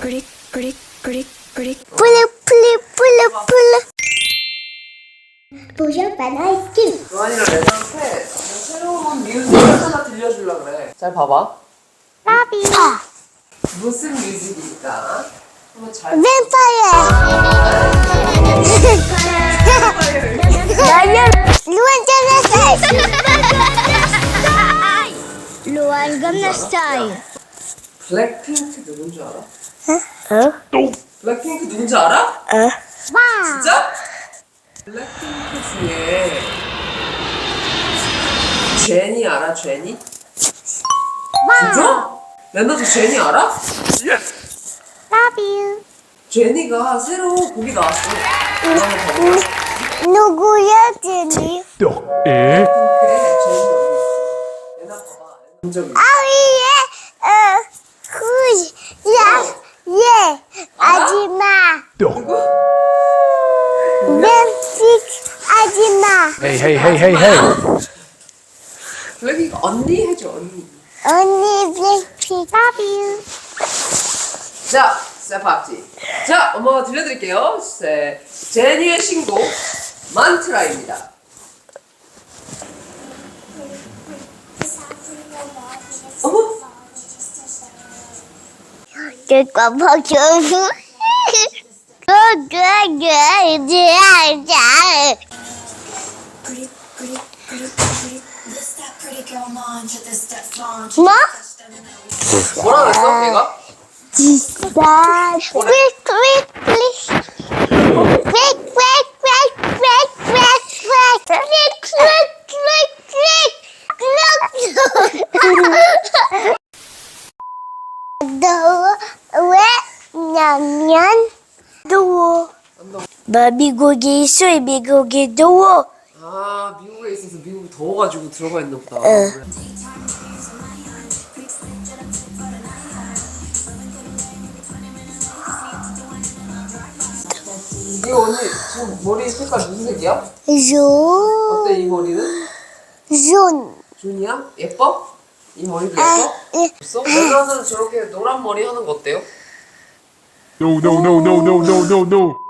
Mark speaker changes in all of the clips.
Speaker 1: 그릭 그릭 그릭 그릭
Speaker 2: 플리 플리 플리 플리 보셔 바나이스크림
Speaker 3: 요한이랑 레나한테 새로운 뮤직 하나 들려주려 그래. 잘 봐봐.
Speaker 2: 바비 파
Speaker 3: 무슨 뮤직일까? 한번 잘.
Speaker 2: 뱀파이어 나는 루안 자나 스타일 루안 감나 스타일
Speaker 3: 블랙핑크 누군지 알아?
Speaker 2: 어?
Speaker 3: 블랙핑크 누군지 알아?
Speaker 2: 어? 와
Speaker 3: 진짜? 블랙핑크 중에 제니 알아? 제니? 진짜? 레나도 제니 알아?
Speaker 2: 바비
Speaker 3: 제니가 새로 곡이 나왔어. 봐봐.
Speaker 2: 누구야 제니
Speaker 4: 떡, 에?
Speaker 3: 그래, 제니 언니. 봐봐.
Speaker 2: 아위에
Speaker 4: 헤이, 헤이, 헤이, 헤이, 헤이.
Speaker 3: 블랙핑크 언니 해줘, 언니.
Speaker 2: 언니 뱀픽 바비
Speaker 3: 자, 세파티. 자, 엄마가 들려드릴게요. 세, 제니의 신곡 만트라입니다. 어머,
Speaker 2: 내가 봐줘서
Speaker 1: 그릭
Speaker 2: 뭐?
Speaker 3: 뭐라 그랬어, 걔가?
Speaker 2: 진짜 quick quick quick quick quick quick quick quick quick quick quick quick 너왜 냐면 더워 나 미국에 있어 미국에 더워
Speaker 3: 아, 미국에 있어서 미국이 더워가지고 들어가 있나 보다. 이 지금 머리 색깔 무슨 색이야?
Speaker 2: 존
Speaker 3: 어때 이 머리는?
Speaker 2: 존
Speaker 3: 준이야? 예뻐? 이 머리도
Speaker 2: 아,
Speaker 3: 예뻐?
Speaker 2: 예.
Speaker 3: 없어? 레나는 저렇게 노란 머리 하는 거 어때요?
Speaker 4: No, no, no, no, no, no, no, no.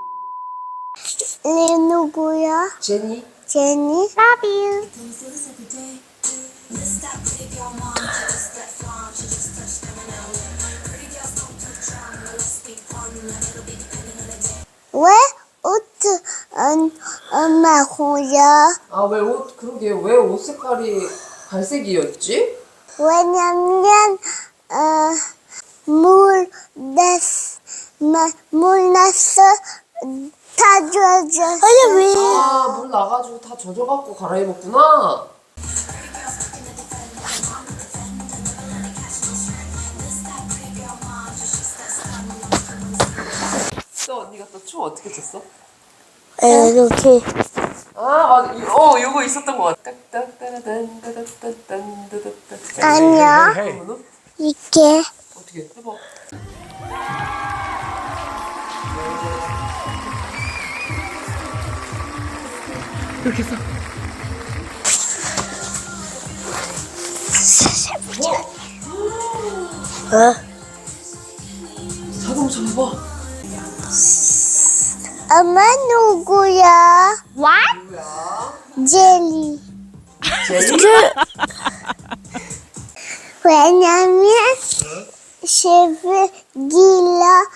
Speaker 2: 얘 누구야?
Speaker 3: 제니?
Speaker 2: 제니? 바비 호야?
Speaker 3: 아 왜 옷 그러게 왜 옷 색깔이 갈색이었지?
Speaker 2: 왜냐면 어, 물 났, 마, 물 났어 다 젖었어 아니 왜?
Speaker 3: 아 물 나가지고 다 젖어갖고 갈아입었구나 또 언니가 또 춤 어떻게 췄어?
Speaker 2: 이렇게
Speaker 3: 아 맞아 이- 어 이거 있었던 것 같아.
Speaker 2: 아니야
Speaker 4: 헤이,
Speaker 2: 이렇게
Speaker 3: 어떻게 해봐. 이렇게 해서.
Speaker 2: 어?
Speaker 3: 자동차 봐봐
Speaker 2: 엄마 누구야? What? 젤리
Speaker 3: 제니?
Speaker 2: 왜냐면 쉐브 길라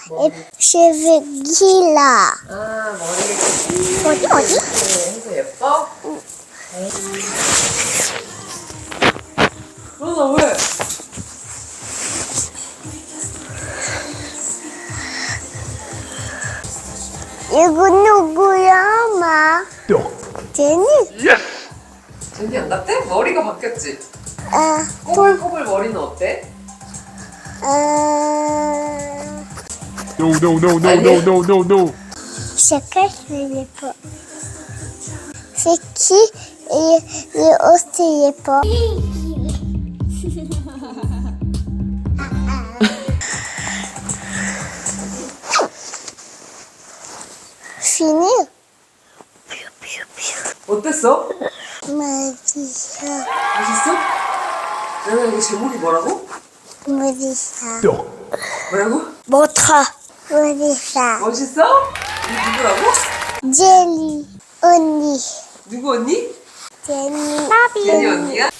Speaker 2: 쉐브 길라
Speaker 3: 아 머리를
Speaker 2: 어디 어디?
Speaker 3: 해서 예뻐? 그러나 왜?
Speaker 2: 이거 누구야 엄마?
Speaker 4: 떡.
Speaker 2: 제니?
Speaker 3: 제니 안 같아? 머리가 바뀌었지?
Speaker 2: 아,
Speaker 3: 꼬불꼬불 머리는 어때?
Speaker 2: 아,
Speaker 4: No, no, no, no, no, no, no, no.
Speaker 2: 색깔 예뻐. 새끼 이, 이 옷이 예뻐. 피니?
Speaker 3: 어땠어?
Speaker 2: 맛있어.
Speaker 3: 맛있어? 내가 이거 제목이 뭐라고?
Speaker 2: 맛있어.
Speaker 4: 떡.
Speaker 3: 뭐라고?
Speaker 2: 못하. 우리사.
Speaker 3: 멋있어? 이 누구라고?
Speaker 2: 제리 언니.
Speaker 3: 누구 언니?
Speaker 2: 제니.
Speaker 3: 제니 언니야?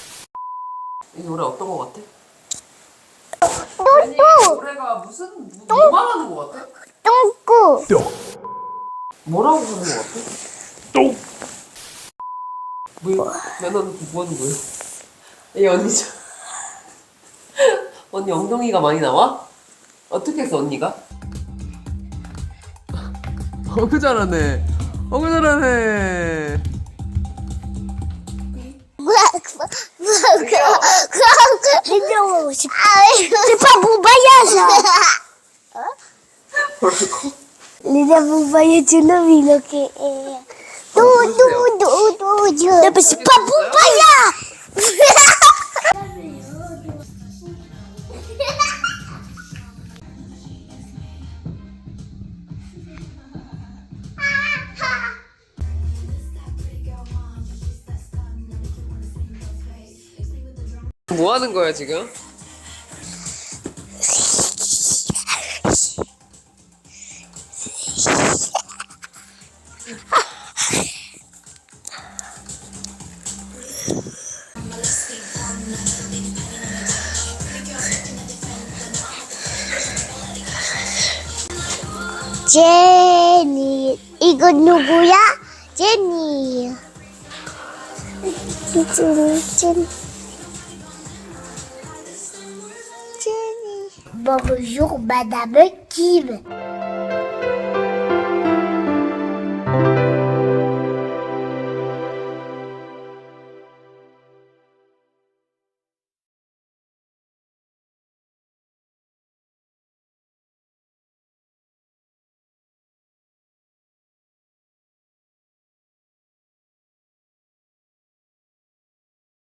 Speaker 3: 이 노래 어떤 거 같아? 제니
Speaker 2: 똥꾸.
Speaker 3: 노래가 무슨 뭐, 뭐 말하는 거 같아?
Speaker 2: 똥꾸.
Speaker 3: 뭐라고 부르는 거 같아?
Speaker 4: 똥.
Speaker 3: 뭐, 너는 뭐 하는 거야? 이 언니 저 언니 엉덩이가 많이 나와? 어떻게 했어 언니가? 어그 잘하네 어그 잘하네
Speaker 2: 싶어. C'est bon voyage.
Speaker 3: 뭐라고?
Speaker 2: Bon voyage le vino que 도도도도도. Ne c'est pas bon voyage.
Speaker 3: 뭐 하는 거야 지금?
Speaker 2: 제니 이거 누구야? 제니 제니 제니 제니 Bonjour Madame Kim